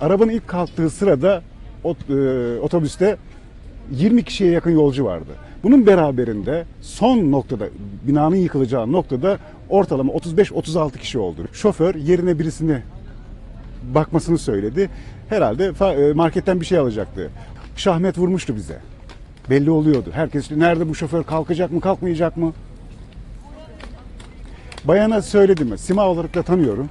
Arabanın ilk kalktığı sırada e, otobüste 20 kişiye yakın yolcu vardı. Bunun beraberinde son noktada binanın yıkılacağı noktada ortalama 35-36 kişi oldu. Şoför yerine birisini bakmasını söyledi. Herhalde e, marketten bir şey alacaktı. Şahmet vurmuştu bize. Belli oluyordu. Herkes nerede bu şoför kalkacak mı kalkmayacak mı? Bayana söyledim. Sima olarak da tanıyorum.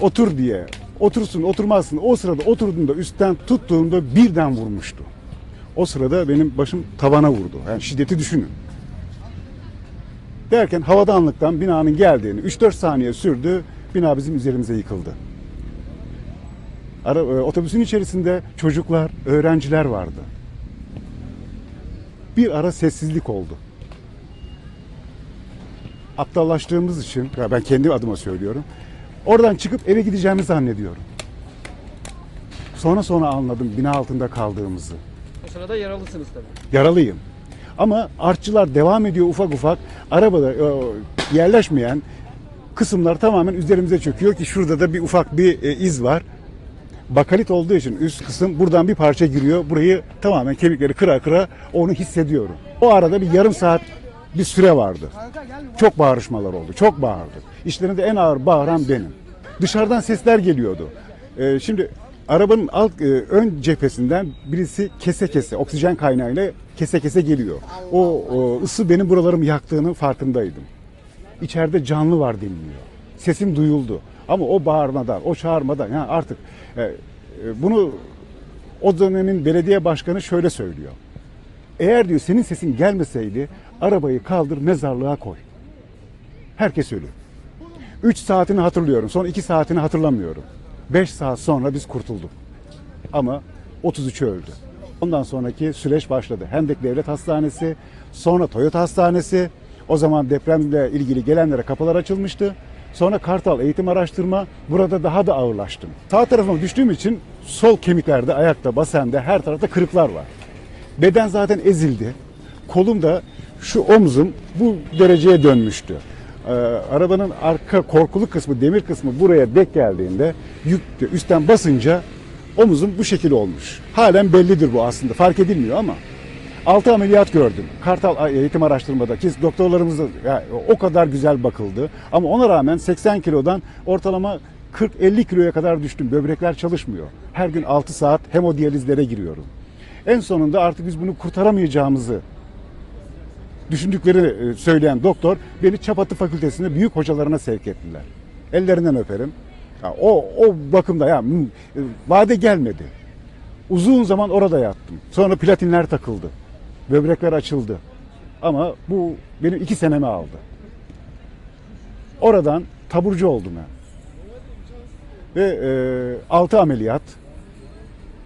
Otur diye. Otursun oturmazsın. O sırada oturduğunda üstten tuttuğumda birden vurmuştu. O sırada benim başım tavana vurdu. Yani şiddeti düşünün. Derken havadanlıktan binanın geldiğini 3-4 saniye sürdü. Bina bizim üzerimize yıkıldı. Ara, e, otobüsün içerisinde çocuklar, öğrenciler vardı. Bir ara sessizlik oldu. Aptallaştığımız için, ben kendi adıma söylüyorum. Oradan çıkıp eve gideceğimi zannediyorum. Sonra sonra anladım bina altında kaldığımızı. O sırada yaralısınız tabii. Yaralıyım. Ama artçılar devam ediyor ufak ufak. Arabada e, yerleşmeyen kısımlar tamamen üzerimize çöküyor ki şurada da bir ufak bir e, iz var. Bakalit olduğu için üst kısım buradan bir parça giriyor. Burayı tamamen kemikleri kıra kıra onu hissediyorum. O arada bir yarım saat bir süre vardı. Çok bağırışmalar oldu. Çok bağırdı. İşlerinde en ağır bağıran benim. Dışarıdan sesler geliyordu. Ee, şimdi arabanın alt e, ön cephesinden birisi kese kese oksijen kaynağıyla kese kese geliyor. O, o ısı benim buralarımı yaktığının farkındaydım. İçeride canlı var deniliyor. Sesim duyuldu. Ama o bağırmadan, o çağırmadan yani artık e, e, bunu o dönemin belediye başkanı şöyle söylüyor. Eğer diyor senin sesin gelmeseydi arabayı kaldır mezarlığa koy. Herkes ölü. 3 saatini hatırlıyorum. Son 2 saatini hatırlamıyorum. 5 saat sonra biz kurtulduk. Ama 33'ü öldü. Ondan sonraki süreç başladı. Hendek Devlet Hastanesi, sonra Toyota Hastanesi. O zaman depremle ilgili gelenlere kapılar açılmıştı. Sonra Kartal Eğitim Araştırma. Burada daha da ağırlaştım. Sağ tarafıma düştüğüm için sol kemiklerde, ayakta, basende her tarafta kırıklar var. Beden zaten ezildi. Kolum da şu omzum bu dereceye dönmüştü. Ee, arabanın arka korkulu kısmı, demir kısmı buraya dek geldiğinde yük üstten basınca omuzum bu şekil olmuş. Halen bellidir bu aslında. Fark edilmiyor ama 6 ameliyat gördüm. Kartal Eğitim Araştırma'da ki doktorlarımız da ya, o kadar güzel bakıldı. Ama ona rağmen 80 kilodan ortalama 40-50 kiloya kadar düştüm. Böbrekler çalışmıyor. Her gün 6 saat hemodiyalizlere giriyorum. En sonunda artık biz bunu kurtaramayacağımızı düşündükleri e, söyleyen doktor beni Çapatı Fakültesi'ne büyük hocalarına sevk ettiler. Ellerinden öperim. Ya o, o bakımda ya hmm, e, vade gelmedi. Uzun zaman orada yattım. Sonra platinler takıldı. Böbrekler açıldı. Ama bu benim iki senemi aldı. Oradan taburcu oldum ben. Ve e, altı ameliyat,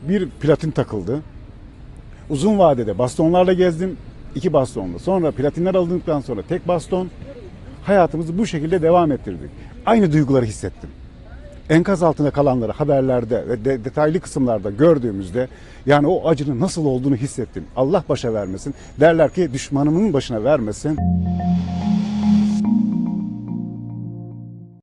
bir platin takıldı. Uzun vadede bastonlarla gezdim. iki bastonla. Sonra platinler alındıktan sonra tek baston. Hayatımızı bu şekilde devam ettirdik. Aynı duyguları hissettim. Enkaz altında kalanları haberlerde ve de- detaylı kısımlarda gördüğümüzde yani o acının nasıl olduğunu hissettim. Allah başa vermesin. Derler ki düşmanımın başına vermesin.